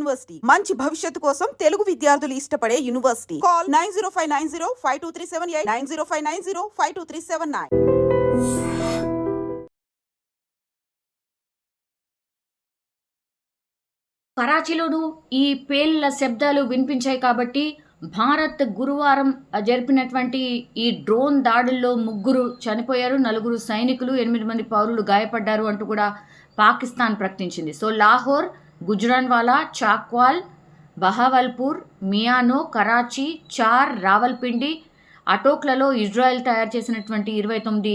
University. మంచి భవిష్యత్తు కోసం తెలుగు విద్యార్థులు ఇష్టపడే university. Call nine zero five nine zero five two three seven eight nine zero five nine zero five two three seven nine. కరాచీలోనూ ఈ పేలుల శబ్దాలు వినిపించాయి కాబట్టి భారత్ గురువారం జరిపినటువంటి ఈ డ్రోన్ దాడుల్లో ముగ్గురు చనిపోయారు నలుగురు సైనికులు ఎనిమిది మంది పౌరులు గాయపడ్డారు అంటూ కూడా పాకిస్తాన్ ప్రకటించింది. సో లాహోర్ గుజరాన్వాలా చాక్వాల్ బహావల్పూర్ మియానో కరాచీ చార్ రావల్పిండి అటోక్లలో ఇజ్రాయెల్ తయారు చేసినటువంటి ఇరవై తొమ్మిది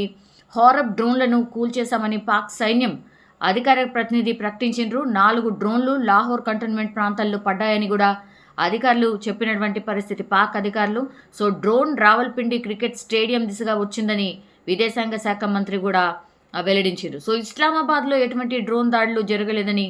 హారబ్ డ్రోన్లను కూల్చేశామని పాక్ సైన్యం అధికార ప్రతినిధి ప్రకటించారు నాలుగు డ్రోన్లు లాహోర్ కంటోన్మెంట్ ప్రాంతాల్లో పడ్డాయని కూడా అధికారులు చెప్పినటువంటి పరిస్థితి పాక్ అధికారులు. So drone Rawalpindi cricket stadium దిశగా వచ్చిందని విదేశాంగ శాఖ మంత్రి కూడా వెల్లడించారు సో ఇస్లామాబాద్లో ఎటువంటి డ్రోన్ దాడులు జరగలేదని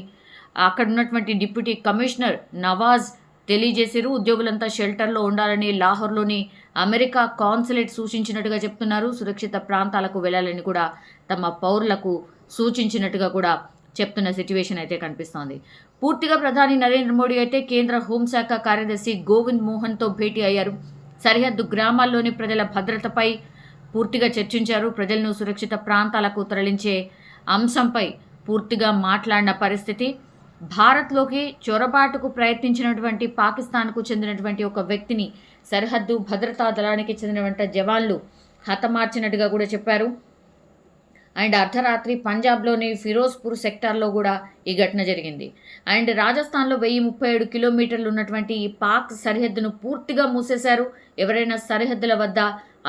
అక్కడ ఉన్నటువంటి డిప్యూటీ కమిషనర్ నవాజ్ తెలియజేశారు. ఉద్యోగులంతా షెల్టర్లో ఉండాలని లాహోర్లోని అమెరికా కాన్సులేట్ సూచించినట్టుగా చెప్తున్నారు. సురక్షిత ప్రాంతాలకు వెళ్ళాలని కూడా తమ పౌరులకు సూచించినట్టుగా కూడా చెప్తున్న సిచ్యువేషన్ అయితే కనిపిస్తోంది. పూర్తిగా ప్రధాని నరేంద్ర మోడీ అయితే కేంద్ర హోంశాఖ కార్యదర్శి గోవింద్ మోహన్తో భేటీ అయ్యారు. సరిహద్దు గ్రామాల్లోని ప్రజల భద్రతపై పూర్తిగా చర్చించారు. ప్రజలను సురక్షిత ప్రాంతాలకు తరలించే అంశంపై పూర్తిగా మాట్లాడిన పరిస్థితి భారత్లోకి చొరబాటుకు ప్రయత్నించినటువంటి పాకిస్తాన్కు చెందినటువంటి ఒక వ్యక్తిని సరిహద్దు భద్రతా దళానికి చెందినటువంటి జవాన్లు హతమార్చినట్టుగా కూడా చెప్పారు. అండ్ అర్ధరాత్రి పంజాబ్లోని ఫిరోజ్పూర్ సెక్టార్లో కూడా ఈ ఘటన జరిగింది. అండ్ రాజస్థాన్లో వెయ్యి ముప్పై ఏడు కిలోమీటర్లు ఉన్నటువంటి ఈ పాక్ సరిహద్దును పూర్తిగా మూసేశారు. ఎవరైనా సరిహద్దుల వద్ద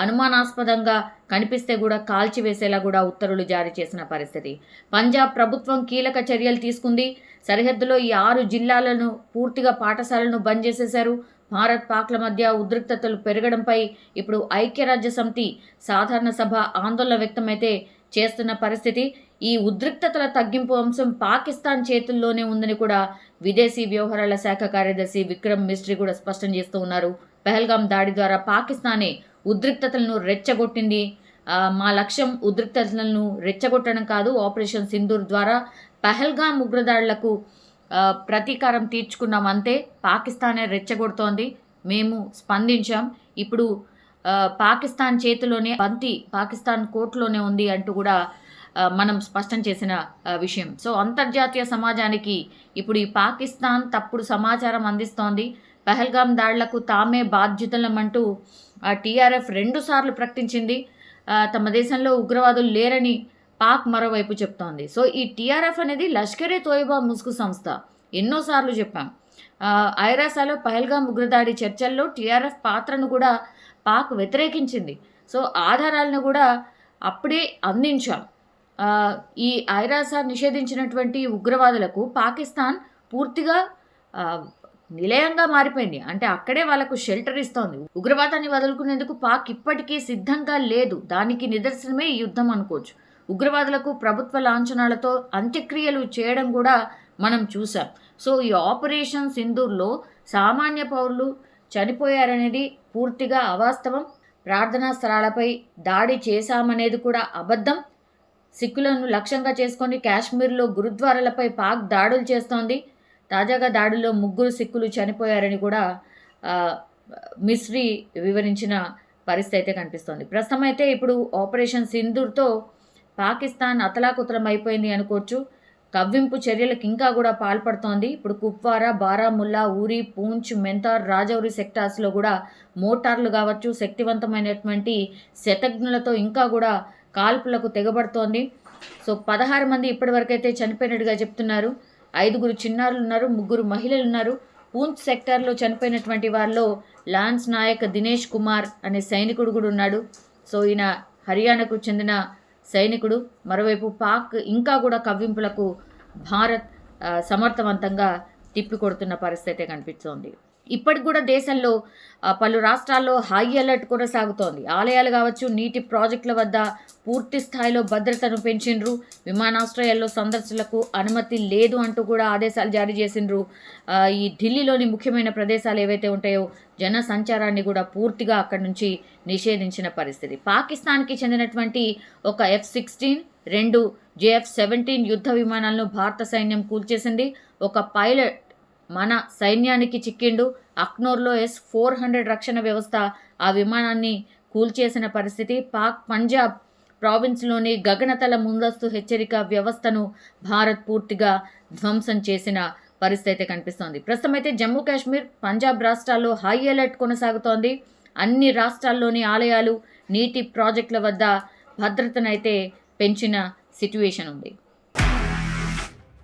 అనుమానాస్పదంగా కనిపిస్తే కూడా కాల్చివేసేలా కూడా ఉత్తర్వులు జారీ చేసిన పరిస్థితి. పంజాబ్ ప్రభుత్వం కీలక చర్యలు తీసుకుంది. సరిహద్దులో ఈ ఆరు జిల్లాలను పూర్తిగా పాఠశాలను బంద్ చేసేశారు. భారత్ పాక్ల మధ్య ఉద్రిక్తతలు పెరగడంపై ఇప్పుడు ఐక్యరాజ్య సమితి సాధారణ సభ ఆందోళన వ్యక్తమైతే చేస్తున్న పరిస్థితి ఈ ఉద్రిక్తతల తగ్గింపు అంశం పాకిస్తాన్ చేతుల్లోనే ఉందని కూడా విదేశీ వ్యవహారాల శాఖ కార్యదర్శి విక్రమ్ మిస్ట్రీ కూడా స్పష్టం చేస్తూ ఉన్నారు. పెహల్గాం దాడి ద్వారా పాకిస్తానే ఉద్రిక్తతలను రెచ్చగొట్టింది. మా లక్ష్యం ఉద్రిక్తతలను రెచ్చగొట్టడం కాదు ఆపరేషన్ సింధూర్ ద్వారా పెహల్గాం ఉగ్రదాడులకు ప్రతీకారం తీర్చుకున్నాం. అంతే పాకిస్తానే రెచ్చగొడుతోంది. మేము స్పందించాం. ఇప్పుడు పాకిస్తాన్ చేతిలోనే బంతి పాకిస్తాన్ కోర్టులోనే ఉంది అంటూ కూడా మనం స్పష్టం చేసిన విషయం. సో అంతర్జాతీయ సమాజానికి ఇప్పుడు ఈ పాకిస్తాన్ తప్పుడు సమాచారం అందిస్తోంది. పహల్గామ్ దాడులకు తామే బాధ్యుతలమంటూ ఆ టీఆర్ఎఫ్ రెండు సార్లు ప్రకటించింది. తమ దేశంలో ఉగ్రవాదులు లేరని పాక్ మరోవైపు చెప్తోంది. సో ఈ టీఆర్ఎఫ్ అనేది లష్కరే తోయిబా ముసుగు సంస్థ. ఎన్నోసార్లు చెప్పాం. ఐరాసాలో పహల్గాం ఉగ్రదాడి చర్చల్లో టీఆర్ఎఫ్ పాత్రను కూడా పాక్ వ్యతిరేకించింది. సో ఆధారాలను కూడా అప్పుడే అందించాం. ఈ ఐరాసా నిషేధించినటువంటి ఉగ్రవాదులకు పాకిస్తాన్ పూర్తిగా నిలయంగా మారిపోయింది. అంటే అక్కడే వాళ్ళకు షెల్టర్ ఇస్తోంది. ఉగ్రవాదాన్ని వదులుకునేందుకు పాక్ ఇప్పటికీ సిద్ధంగా లేదు. దానికి నిదర్శనమే ఈ యుద్ధం అనుకోవచ్చు. ఉగ్రవాదులకు ప్రభుత్వ లాంఛనాలతో అంత్యక్రియలు చేయడం కూడా మనం చూసాం సో ఈ ఆపరేషన్ సింధూర్లో సామాన్య పౌరులు చనిపోయారనేది పూర్తిగా అవాస్తవం. ప్రార్థనా స్థలాలపై దాడి చేశామనేది కూడా అబద్ధం. సిక్కులను లక్ష్యంగా చేసుకొని కాశ్మీర్లో గురుద్వారాలపై పాక్ దాడులు చేస్తోంది. తాజాగా దాడిలో ముగ్గురు సిక్కులు చనిపోయారని కూడా మిస్రీ వివరించిన పరిస్థితి అయితే కనిపిస్తోంది. ప్రస్తుతం అయితే ఇప్పుడు ఆపరేషన్ సింధూర్తో పాకిస్తాన్ అతలాకుతలం అయిపోయింది అనుకోవచ్చు. కవ్వింపు చర్యలకు ఇంకా కూడా పాల్పడుతోంది. ఇప్పుడు కుప్వారా బారాముల్లా ఊరి పూంచ్ మెంతార్ రాజౌరి సెక్టార్స్లో కూడా మోటార్లు కావచ్చు శక్తివంతమైనటువంటి శతజ్ఞులతో ఇంకా కూడా కాల్పులకు తెగబడుతోంది. సో పదహారు మంది ఇప్పటివరకైతే చనిపోయినట్టుగా చెప్తున్నారు. ఐదుగురు చిన్నారులు ఉన్నారు ముగ్గురు మహిళలు ఉన్నారు. పూంచ్ సెక్టార్లో చనిపోయినటువంటి వారిలో లాన్స్ నాయక్ దినేష్ కుమార్ అనే సైనికుడు కూడా ఉన్నాడు. సో ఈయన హర్యానాకు చెందిన సైనికుడు. మరోవైపు పాక్ ఇంకా కూడా కవ్వింపులకు భారత్ సమర్థవంతంగా తిప్పికొడుతున్న పరిస్థితి కనిపిస్తోంది. ఇప్పటికి కూడా దేశంలో పలు రాష్ట్రాల్లో హై అలర్ట్ కొనసాగుతోంది. ఆలయాలు కావచ్చు నీటి ప్రాజెక్టుల వద్ద పూర్తి స్థాయిలో భద్రతను పెంచిండ్రు. విమానాశ్రయాల్లో సందర్శనలకు అనుమతి లేదు అంటూ కూడా ఆదేశాలు జారీ చేసిండ్రు. ఈ ఢిల్లీలోని ముఖ్యమైన ప్రదేశాలు ఏవైతే ఉంటాయో జన సంచారాన్ని కూడా పూర్తిగా అక్కడి నుంచి నిషేధించిన పరిస్థితి. పాకిస్తాన్కి చెందినటువంటి ఒక ఎఫ్ సిక్స్టీన్ రెండు జేఎఫ్ సెవెంటీన్ యుద్ధ విమానాలను భారత సైన్యం కూల్చేసింది. ఒక పైలట్ మన సైన్యానికి చిక్కిండు. అక్నోర్లో ఎస్ ఫోర్ హండ్రెడ్ రక్షణ వ్యవస్థ ఆ విమానాన్ని కూల్చేసిన పరిస్థితి. పాక్ పంజాబ్ ప్రావిన్స్లోని గగనతల ముందస్తు హెచ్చరిక వ్యవస్థను భారత్ పూర్తిగా ధ్వంసం చేసిన పరిస్థితి అయితే కనిపిస్తోంది. ప్రస్తుతం అయితే జమ్మూ కాశ్మీర్ పంజాబ్ రాష్ట్రాల్లో హై అలర్ట్ కొనసాగుతోంది. అన్ని రాష్ట్రాల్లోని ఆలయాలు నీటి ప్రాజెక్టుల వద్ద భద్రతనైతే పెంచిన సిట్యుయేషన్ ఉంది.